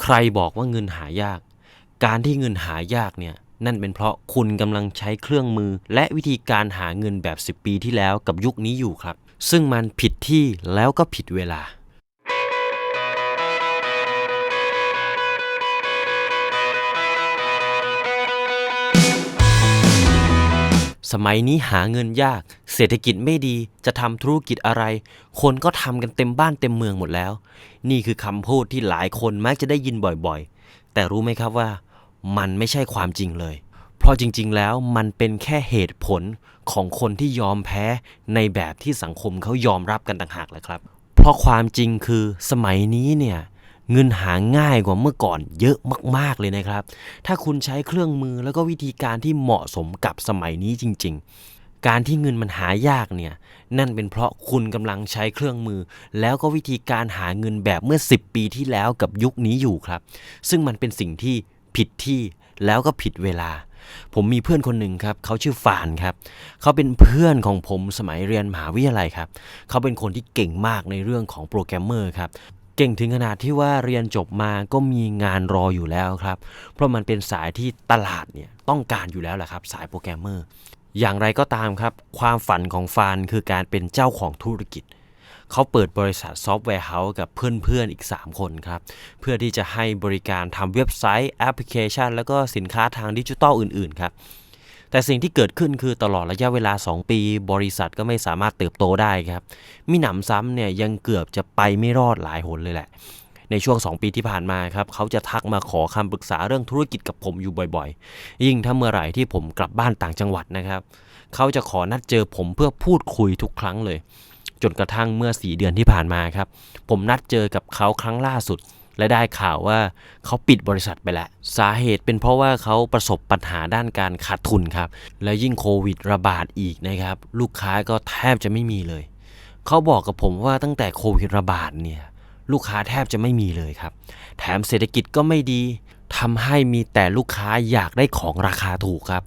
ใครบอกว่าเงินหายาก การที่เงินหายากเนี่ยนั่นเป็นเพราะคุณกำลังใช้เครื่องมือ และวิธีการหาเงินแบบ 10 ปีที่แล้วกับยุคนี้อยู่ครับ ซึ่งมันผิดที่แล้วก็ผิดเวลา สมัยนี้หาเงินยาก เศรษฐกิจไม่ดีจะทำธุรกิจอะไร คนก็ทำกันเต็มบ้านเต็มเมืองหมดแล้ว นี่คือคำพูดที่หลายคนมักจะได้ยินบ่อยๆ แต่รู้ไหมครับว่า มันไม่ใช่ความจริงเลย เพราะจริงๆ แล้วมันเป็นแค่เหตุผลของคนที่ยอมแพ้ในแบบที่สังคมเขายอมรับกันต่างหากแหละครับ เพราะความจริงคือสมัยนี้เนี่ย เงินหาง่ายกว่าเมื่อก่อนเยอะมาก ๆเลยนะครับ ถ้าคุณใช้เครื่องมือแล้วก็วิธีการที่เหมาะสมกับสมัยนี้จริง ๆ การที่เงินมันหายากเนี่ย นั่นเป็นเพราะคุณกำลังใช้เครื่องมือ แล้วก็วิธีการหาเงินแบบเมื่อ 10 ปีที่แล้วกับยุคนี้อยู่ครับ ซึ่งมันเป็นสิ่งที่ผิดที่แล้วก็ผิดเวลา ผมมีเพื่อนคนหนึ่งครับ เขาชื่อฟานครับ เขาเป็นเพื่อนของผมสมัยเรียนมหาวิทยาลัยครับ เขาเป็นคนที่เก่งมากในเรื่องของโปรแกรมเมอร์ครับ เก่งถึงขนาดที่ว่าเรียนจบมาก็มีงานรออยู่แล้วครับ เพราะมันเป็นสายที่ตลาดเนี่ยต้องการอยู่แล้วแหละครับ สายโปรแกรมเมอร์ อย่างไรก็ตามครับ ความฝันของฟานคือการเป็นเจ้าของธุรกิจ เขาเปิดบริษัทซอฟต์แวร์เฮาส์กับเพื่อนๆอีก 3 คนครับ เพื่อที่จะให้บริการทำเว็บไซต์แอปพลิเคชัน แล้วก็สินค้าทางดิจิทัลอื่นๆครับ แต่สิ่งที่เกิดขึ้นคือตลอดระยะเวลา 2 ปี บริษัทก็ไม่สามารถเติบโตได้ครับมิหนำซ้ำเนี่ยยังเกือบจะไปไม่รอดหลายหนเลยแหละ ในช่วง 2 ปีที่ผ่านมาครับเขาจะทักมาขอคำปรึกษาเรื่องธุรกิจกับผมอยู่บ่อยๆ ยิ่งถ้าเมื่อไหร่ที่ผมกลับบ้านต่างจังหวัดนะครับเขาจะขอนัดเจอผมเพื่อพูดคุยทุกครั้งเลย จนกระทั่งเมื่อ 4 เดือนที่ผ่านมาครับ ผมนัดเจอกับเขาครั้งล่าสุด และได้ข่าวว่าเขาปิดบริษัทไปแล้วสาเหตุเป็นเพราะว่าเขาประสบปัญหาด้านการขาดทุนครับ และยิ่งโควิดระบาดอีกนะครับ ลูกค้าก็แทบจะไม่มีเลย เขาบอกกับผมว่าตั้งแต่โควิดระบาดเนี่ยลูกค้าแทบจะไม่มีเลยครับ แถมเศรษฐกิจก็ไม่ดีทำให้มีแต่ลูกค้าอยากได้ของราคาถูกครับ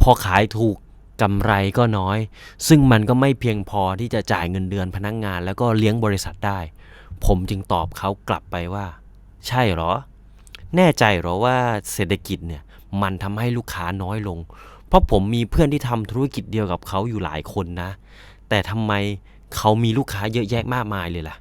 พอขายถูกกำไรก็น้อย ซึ่งมันก็ไม่เพียงพอที่จะจ่ายเงินเดือนพนักงงาน แล้วก็เลี้ยงบริษัทได้ ผมจึงตอบเขากลับไปว่า ใช่เหรอ แน่ใจเหรอว่าเศรษฐกิจเนี่ยมันทำให้ลูกค้าน้อยลง เพราะผมมีเพื่อนที่ทำธุรกิจเดียวกับเขาอยู่หลายคนนะ แต่ทำไมเขามีลูกค้าเยอะแยะมากมายเลยล่ะ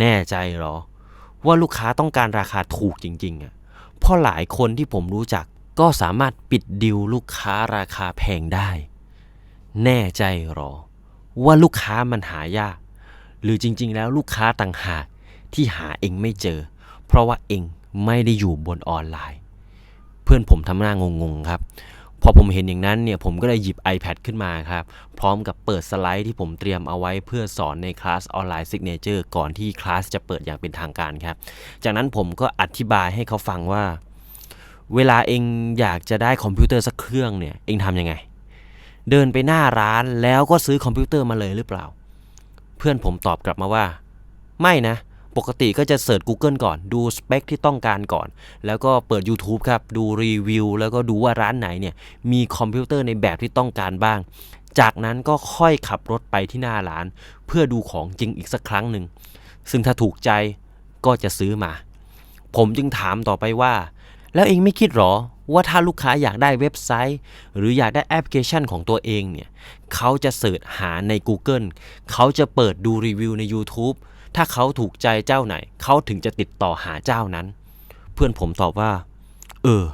แน่ใจเหรอ ว่าลูกค้าต้องการราคาถูกจริงๆอะเพราะหลายคนที่ผมรู้จักก็สามารถปิดดิวลูกค้าราคาแพงได้ แน่ใจเหรอ ว่าลูกค้ามันหายาก หรือจริง ๆ แล้วลูกค้าต่างหากที่หาเองไม่เจอ เพราะว่าเองไม่ได้อยู่บนออนไลน์ เพื่อนผมทำหน้างงๆครับ พอผมเห็นอย่างนั้นเนี่ยผมก็เลยหยิบ iPad ขึ้นมาครับ พร้อมกับเปิดสไลด์ที่ผมเตรียมเอาไว้เพื่อสอนในคลาสออนไลน์ซิกเนเจอร์ก่อนที่คลาสจะเปิดอย่างเป็นทางการครับ จากนั้นผมก็อธิบายให้เขาฟังว่า เวลาเองอยากจะได้คอมพิวเตอร์สักเครื่องเนี่ยเองทำยังไง เดินไปหน้าร้านแล้วก็ซื้อคอมพิวเตอร์มาเลยหรือเปล่า เพื่อนผมตอบกลับมาว่า ไม่นะ ปกติก็จะเสิร์ช Google ก่อนดูสเปคที่ต้องการก่อน แล้วก็เปิด YouTube ครับ ดูรีวิว แล้วก็ดูว่าร้านไหนเนี่ยมีคอมพิวเตอร์ในแบบที่ต้องการบ้าง จากนั้นก็ค่อยขับรถไปที่หน้าร้าน เพื่อดูของจริงอีกสักครั้งหนึ่ง ซึ่งถ้าถูกใจก็จะซื้อมา ผมจึงถามต่อไปว่า แล้วเองไม่คิดหรอว่าถ้าลูกค้าอยากได้เว็บไซต์ หรืออยากได้แอปพลิเคชันของตัวเองเนี่ยเขาจะเสิร์ชหาใน Google เขาจะเปิดดูรีวิวใน YouTube ถ้าเขาถูกใจเจ้าไหน เขาถึงจะติดต่อหาเจ้านั้น เพื่อนผมตอบว่า เออ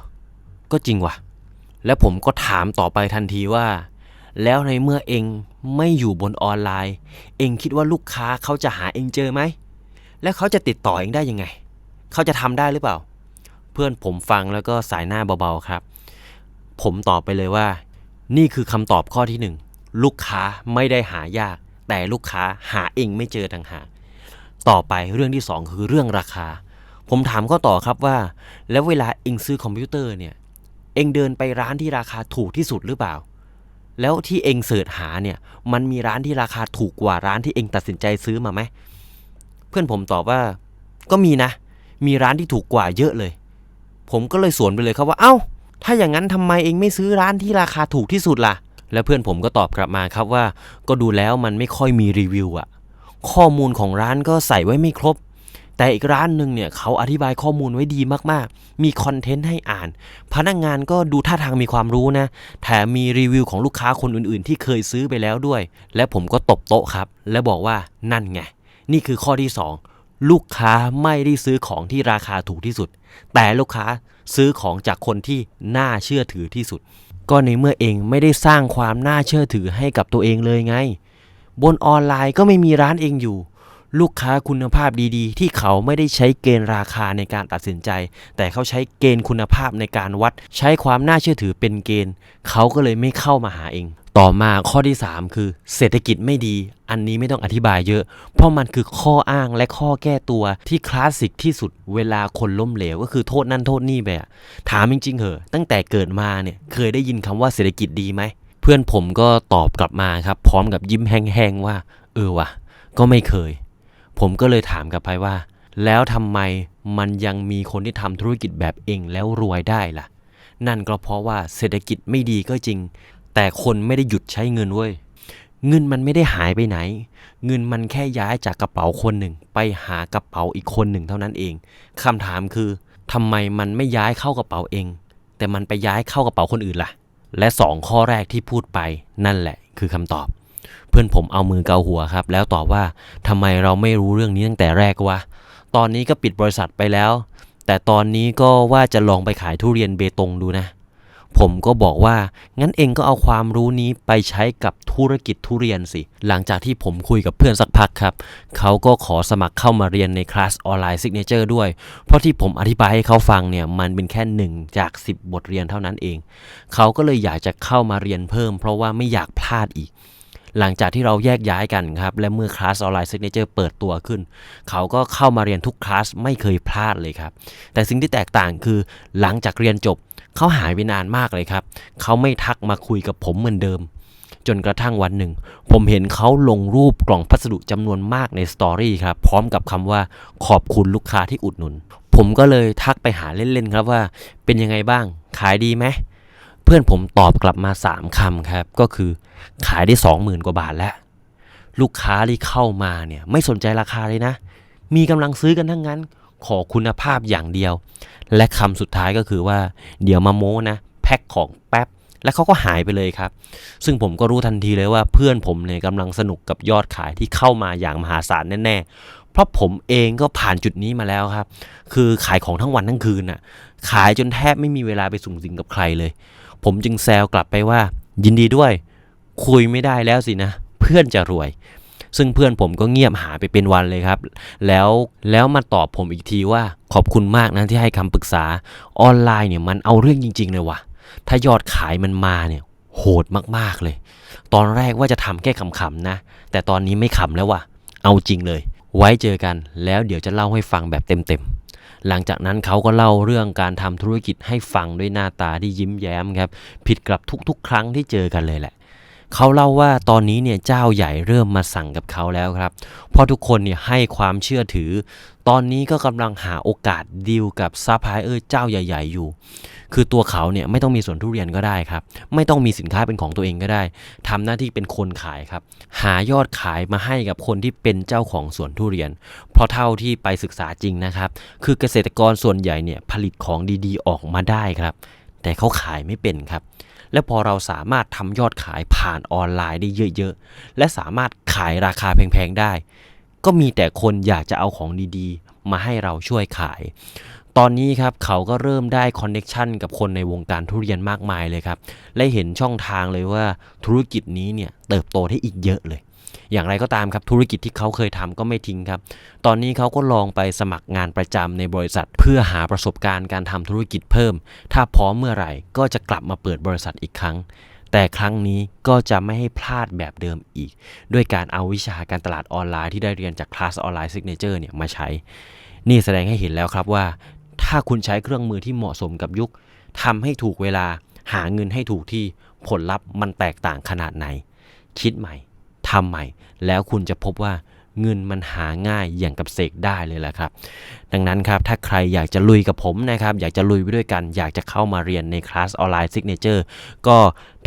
ก็จริงว่ะ แล้วผมก็ถามต่อไปทันทีว่า แล้วในเมื่อเองไม่อยู่บนออนไลน์ เองคิดว่าลูกค้าเขาจะหาเองเจอไหม แล้วเขาจะติดต่อเองได้ยังไง เขาจะทำได้หรือเปล่า เพื่อนผมฟังแล้วก็สายหน้าเบาๆครับ ผมตอบไปเลยว่า นี่คือคำตอบข้อที่หนึ่งลูกค้าไม่ได้หายาก แต่ลูกค้าหาเองไม่เจอต่างหาก ต่อไปเรื่องที่สองคือเรื่องราคา ผมถามก็ต่อครับว่า แล้วเวลาเองซื้อคอมพิวเตอร์เนี่ย เองเดินไปร้านที่ราคาถูกที่สุดหรือเปล่า แล้วที่เองเสิร์ชหาเนี่ย มันมีร้านที่ราคาถูกกว่าร้านที่เองตัดสินใจซื้อมาไหมเพื่อนผมตอบว่า ก็มีนะ มีร้านที่ถูกกว่าเยอะเลย ผมก็เลยสวนไปเลยครับว่าเอ้า ถ้าอย่างนั้นทำไมเองไม่ซื้อร้านที่ราคาถูกที่สุดล่ะ แล้วเพื่อนผมก็ตอบกลับมาครับว่า ก็ดูแล้วมันไม่ค่อยมีรีวิวอะ ข้อมูลของร้านก็ใส่ไว้ไม่ครบ แต่อีกร้านหนึ่งเนี่ยเขาอธิบายข้อมูลไว้ดีมากๆ มีคอนเทนต์ให้อ่าน พนักงานก็ดูท่าทางมีความรู้นะ แถมมีรีวิวของลูกค้าคนอื่นๆ ที่เคยซื้อไปแล้วด้วย และผมก็ตบโต๊ะครับ และบอกว่านั่นไง นี่คือข้อที่ 2 ลูกค้าไม่ได้ซื้อของที่ราคาถูกที่สุด แต่ลูกค้าซื้อของจากคนที่น่าเชื่อถือที่สุด ก็ในเมื่อเองไม่ได้สร้างความน่าเชื่อถือให้กับตัวเองเลยไง บนออนไลน์ก็ไม่มีร้านเองอยู่ ลูกค้าคุณภาพดีๆ ที่เขาไม่ได้ใช้เกณฑ์ราคาในการตัดสินใจ แต่เขาใช้เกณฑ์คุณภาพในการวัด ใช้ความน่าเชื่อถือเป็นเกณฑ์ เขาก็เลยไม่เข้ามาหาเอง ต่อมาข้อที่ 3 คือ เศรษฐกิจไม่ดี อันนี้ไม่ต้องอธิบายเยอะ เพราะมันคือข้ออ้างและข้อแก้ตัวที่คลาสสิกที่สุดเวลาคนล้มเหลวก็คือโทษนั่นโทษนี่ไปอะถามจริงๆเหอะตั้งแต่เกิดมาเนี่ยเคยได้ยินคำว่าเศรษฐกิจดีไหม เพื่อนผมก็ตอบกลับมาครับ พร้อมกับยิ้มแห้งๆว่า เออวะก็ไม่เคย ผมก็เลยถามกลับไปว่า แล้วทำไมมันยังมีคนที่ทำธุรกิจแบบเองแล้วรวยได้ล่ะ นั่นก็เพราะว่าเศรษฐกิจไม่ดีก็จริง แต่คนไม่ได้หยุดใช้เงินเว้ยเงินมันไม่ได้หายไปไหน เงินมันแค่ย้ายจากกระเป๋าคนหนึ่ง ไปหากระเป๋าอีกคนหนึ่งเท่านั้นเองคำถามคือทำไมมันไม่ย้ายเข้ากระเป๋าเอง แต่มันไปย้ายเข้ากระเป๋าคนอื่นล่ะ และสองข้อแรกที่พูดไปนั่นแหละคือคำตอบ เพื่อนผมเอามือเกาหัวครับ แล้วตอบว่าทำไมเราไม่รู้เรื่องนี้ตั้งแต่แรกวะตอนนี้ก็ปิดบริษัทไปแล้ว แต่ตอนนี้ก็ว่าจะลองไปขายทุเรียนเบตงดูนะ ผมก็บอกว่า งั้นเองก็เอาความรู้นี้ไปใช้กับธุรกิจทุเรียนสิ หลังจากที่ผมคุยกับเพื่อนสักพักครับ เขาก็ขอสมัครเข้ามาเรียนในคลาสออนไลน์ซิกเนเจอร์ด้วย เพราะที่ผมอธิบายให้เขาฟังเนี่ย มันเป็นแค่หนึ่งจาก 10 บทเรียนเท่านั้นเอง เขาก็เลยอยากจะเข้ามาเรียนเพิ่ม เพราะว่าไม่อยากพลาดอีกหลังจากที่เราแยกย้ายกันครับ และเมื่อคลาสออนไลน์ซิกเนเจอร์เปิดตัวขึ้น เขาก็เข้ามาเรียนทุกคลาสไม่เคยพลาดเลยครับ แต่สิ่งที่แตกต่างคือหลังจากเรียนจบ เขาหายไปนานมากเลยครับ เขาไม่ทักมาคุยกับผมเหมือนเดิม จนกระทั่งวันหนึ่ง ผมเห็นเขาลงรูปกล่องพัสดุจำนวนมากในสตอรี่ครับ พร้อมกับคำว่าขอบคุณลูกค้าที่อุดหนุน ผมก็เลยทักไปหาเล่นๆครับว่า เป็นยังไงบ้าง ขายดีไหม เพื่อนผมตอบกลับมา 3คำครับ ก็คือ ขายได้ 20,000 กว่าบาทแล้ว ลูกค้าที่เข้ามาเนี่ยไม่สนใจราคาเลยนะ มีกำลังซื้อกันทั้งนั้น ขอคุณภาพอย่างเดียว และคำสุดท้ายก็คือว่า เดี๋ยวมาโม้นะแพ็คของแป๊บแล้วเขาก็หายไปเลยครับ ซึ่งผมก็รู้ทันทีเลยว่าเพื่อนผมเนี่ยกำลังสนุกกับยอดขายที่เข้ามาอย่างมหาศาลแน่ๆ เพราะผมเองก็ผ่านจุดนี้มาแล้วครับ คือขายของทั้งวันทั้งคืนน่ะ ขายจนแทบไม่มีเวลาไปสูงสิงกับใครเลย ผมจึงแซวกลับไปว่า ยินดีด้วย คุยไม่ได้แล้วสินะ เพื่อนจะรวย ซึ่งเพื่อนผมก็เงียบหายไปเป็นวันเลยครับ แล้วแล้วมาตอบผมอีกทีว่าขอบคุณมากนะที่ให้คำปรึกษาออนไลน์เนี่ยมันเอาเรื่องจริง ๆ เลยว่ะ ถ้ายอดขายมันมาเนี่ยโหดมากๆเลย ตอนแรกว่าจะทำแค่ขำๆนะ แต่ตอนนี้ไม่ขำแล้วว่ะ เอาจริงเลย ไว้เจอกัน แล้วเดี๋ยวจะเล่าให้ฟังแบบเต็มๆหลังจากนั้นเขาก็เล่าเรื่องการทำธุรกิจให้ฟังด้วยหน้าตาที่ยิ้มแย้มครับ ผิดกับทุกๆ ครั้งที่เจอกันเลยแหละ เขาเล่าว่าตอนนี้เนี่ยเจ้าใหญ่เริ่มมาสั่งกับเขาแล้วครับ เพราะทุกคนเนี่ยให้ความเชื่อถือ ตอนนี้ก็กำลังหาโอกาสดีลกับซัพพลายเออร์เจ้าใหญ่ ๆ อยู่ คือตัวเขาเนี่ยไม่ต้องมีสวนทุเรียนก็ได้ครับ ไม่ต้องมีสินค้าเป็นของตัวเองก็ได้ทำหน้าที่เป็นคนขายครับ หายอดขายมาให้กับคนที่เป็นเจ้าของสวนทุเรียน เพราะเท่าที่ไปศึกษาจริงนะครับ คือเกษตรกรส่วนใหญ่เนี่ยผลิตของดีๆ ออกมาได้ครับ แต่เขาขายไม่เป็นครับ และพอเราสามารถทำยอดขายผ่านออนไลน์ได้เยอะๆ และสามารถขายราคาแพงๆได้ ก็มีแต่คนอยากจะเอาของดีๆ มาให้เราช่วยขาย ตอนนี้ครับเขาก็เริ่มได้คอนเน็ชันกับคนในวงการทุเรียนมากมายเลยครับ และเห็นช่องทางเลยว่าธุรกิจนี้เนี่ยเติบโตได้อีกเยอะเลย อย่างไรก็ตามครับธุรกิจที่เขาเคยทำก็ไม่ทิ้งครับ ตอนนี้เขาก็ลองไปสมัครงานประจำในบริษัท เพื่อหาประสบการณ์การทำธุรกิจเพิ่ม ถ้าพร้อมเมื่อไหร่ก็จะกลับมาเปิดบริษัทอีกครั้ง แต่ครั้งนี้ก็จะไม่ให้พลาดแบบเดิมอีก ด้วยการเอาวิชาการตลาดออนไลน์ที่ได้เรียนจากคลาสออนไลน์ซิกเนเจอร์เนี่ยมาใช้ นี่แสดงให้เห็นแล้วครับว่า ถ้าคุณใช้เครื่องมือที่เหมาะสมกับยุคทำให้ถูกเวลาหาเงินให้ถูกที่ผลลัพธ์มันแตกต่างขนาดไหน คิดใหม่ ทำใหม่ แล้วคุณจะพบว่าเงินมันหาง่ายอย่างกับเสกได้เลยแหละครับ ดังนั้นครับถ้าใครอยากจะลุยกับผมนะครับอยากจะลุยไปด้วยกัน อยากจะเข้ามาเรียนในคลาสออนไลน์ Signature ก็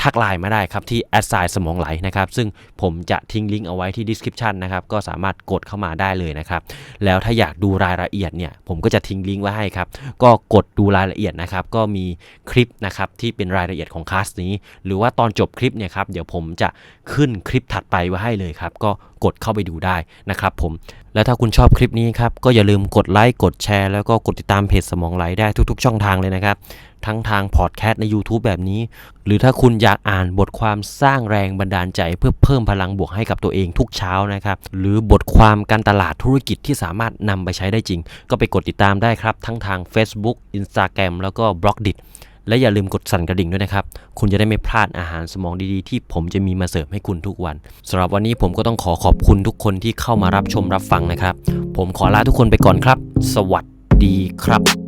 ทักไลน์มาได้ครับที่ a s s i g n สมองไหลนะครับซึ่งผมจะทิ้งลิงก์เอาไว้ที่ description นะครับก็สามารถกดเข้ามาได้เลยนะครับแล้วถ้าอยากดูรายละเอียดเนี่ยผมก็จะทิ้งลิงก์ไว้ให้ครับก็กดดูรายละเอียดนะครับก็มีคลิปนะครับที่เป็นรายละเอียดของคลาสนี้ หรือว่าตอนจบคลิปเนี่ยครับเดี๋ยวผมจะขึ้นคลิปถัดไปไว้ให้เลยครับก็กดเข้าไปดูได้นะครับผมแล้วถ้าคุณชอบคลิปนี้ครับก็อย่าลืมกดไลค์กดแชร์ แล้วก็กดติดตามเพจสมองไหลได้ทุกๆ ช่องทางเลยนะครับ ทั้งทางพอดแคสต์ใน YouTube แบบนี้ หรือถ้าคุณอยากอ่านบทความสร้างแรงบันดาลใจ เพื่อเพิ่มพลังบวกให้กับตัวเองทุกเช้านะครับ หรือบทความการตลาดธุรกิจที่สามารถนำไปใช้ได้จริง ก็ไปกดติดตามได้ครับ ทั้งทาง Facebook Instagram แล้วก็ b ล็อกดิ และอย่าลืมกดสั่นกระดิ่งด้วยนะครับ คุณจะได้ไม่พลาดอาหารสมองดีๆ ที่ผมจะมีมาเสิร์ฟให้คุณทุกวันสำหรับวันนี้ผมก็ต้องขอขอบคุณทุกคนที่เข้ามารับชมรับฟังนะครับ ผมขอลาทุกคนไปก่อนครับ สวัสดีครับ